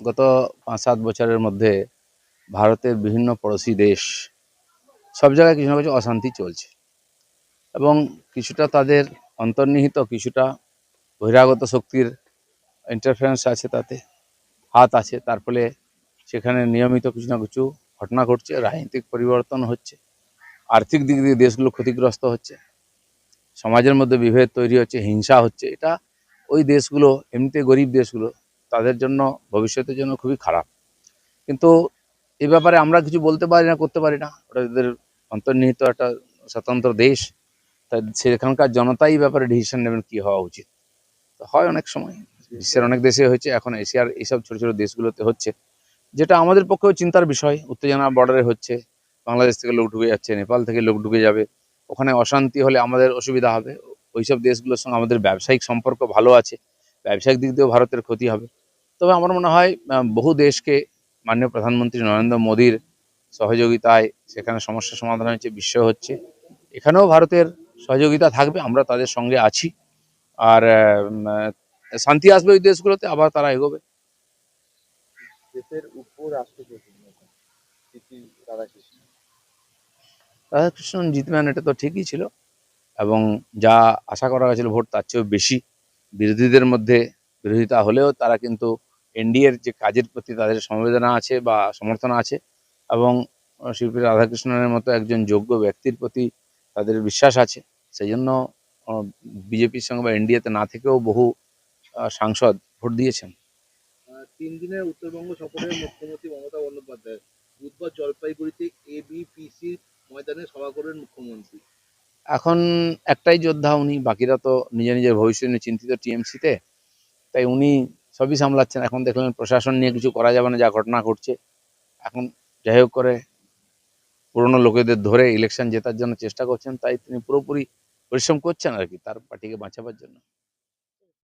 গত পাঁচ সাত বছরের মধ্যে ভারতের বিভিন্ন পড়োশি দেশ সব জায়গায় কিছু না কিছু অশান্তি চলছে। এবং কিছুটা তাদের অন্তর্নিহিত, কিছুটা বহিরাগত শক্তির ইন্টারফারেন্স আছে তাতে, হাত আছে। তার ফলে সেখানে নিয়মিত কিছু না কিছু ঘটনা ঘটছে, রাজনৈতিক পরিবর্তন হচ্ছে, আর্থিক দিক দিয়ে দেশগুলো ক্ষতিগ্রস্ত হচ্ছে, সমাজের মধ্যে বিভেদ তৈরি হচ্ছে, হিংসা হচ্ছে। এটা ওই দেশগুলো, এমনিতে গরিব দেশগুলো তাদের জন্য, ভবিষ্যতের জন্য খুবই খারাপ। কিন্তু এ ব্যাপারে আমরা কিছু বলতে পারি না, করতে পারি না। ওটা এদের অন্তর্নিহিত একটা স্বতন্ত্র দেশ। তাই সেখানকার জনতাই ব্যাপারে ডিসিশন নেবেন কি হওয়া উচিত। তো হয় অনেক সময়। বিশ্বের অনেক দেশে হয়েছে, এখন এশিয়ার এইসব ছোট ছোট দেশগুলোতে হচ্ছে। যেটা আমাদের পক্ষেও চিন্তার বিষয়। উত্তেজনা বর্ডারে হচ্ছে। বাংলাদেশ থেকে লোক ঢুকে যাচ্ছে, নেপাল থেকে লোক ঢুকে যাবে। ওখানে অশান্তি হলে আমাদের অসুবিধা হবে। ওইসব দেশগুলোর সঙ্গে আমাদের ব্যবসায়িক সম্পর্ক ভালো আছে। ব্যবসায়িক দিক দিয়েও ভারতের ক্ষতি হবে। তবে আমার মনে হয় বহু দেশকে মাননীয় প্রধানমন্ত্রী নরেন্দ্র মোদীর সহযোগিতায় সেখানে সমস্যা সমাধান হচ্ছে বিশ্ব হচ্ছে। এখানেও ভারতের সহযোগিতা থাকবে আমরা তাদের সঙ্গে আছি। আর শান্তি আসবে ওই দেশগুলোতে আবার তারা এগোবে। দেশের উপরাষ্ট্রপতি রাধাকৃষ্ণন জিতবেন এটা তো ঠিকই ছিল। এবং যা আশা করা হয়েছিল ভোট তার চেয়েও বেশি। বিরোধীদের মধ্যে বিরোধিতা হলেও তারা কিন্তু এনডিএর যে কাজের প্রতি তাদের সমবেদনা আছে বা সমর্থন আছে এবং শিল্পী রাধাকৃষ্ণনের মতো একজন যোগ্য ব্যক্তির প্রতি তাদের বিশ্বাস আছে সেই জন্য বিজেপির সঙ্গে বা এনডিএতে না থেকেও বহু সাংসদ ভোট দিয়েছেন। তিন দিনের উত্তরবঙ্গ সফরে মুখ্যমন্ত্রী মমতা বন্দ্যোপাধ্যায় বুধবার জলপাইগুড়িতে এবিপিসি ময়দানে সভা করবেন মুখ্যমন্ত্রী। এখন একটাই যোদ্ধা উনি বাকিরা তো নিজের নিজের ভবিষ্যৎ নিয়ে চিন্তিত টিএমসিতে তাই উনি সবই সামলাচ্ছেন। এখন দেখলেন প্রশাসন নিয়ে কিছু করা যাবে না, যা ঘটনা ঘটছে। এখন যাই হোক করে পুরনো লোকেদের ধরে ইলেকশন জেতার জন্য চেষ্টা করছেন, তাই তিনি পুরোপুরি পরিশ্রম করছেন আর কি, তার পার্টিকে বাঁচাবার জন্য।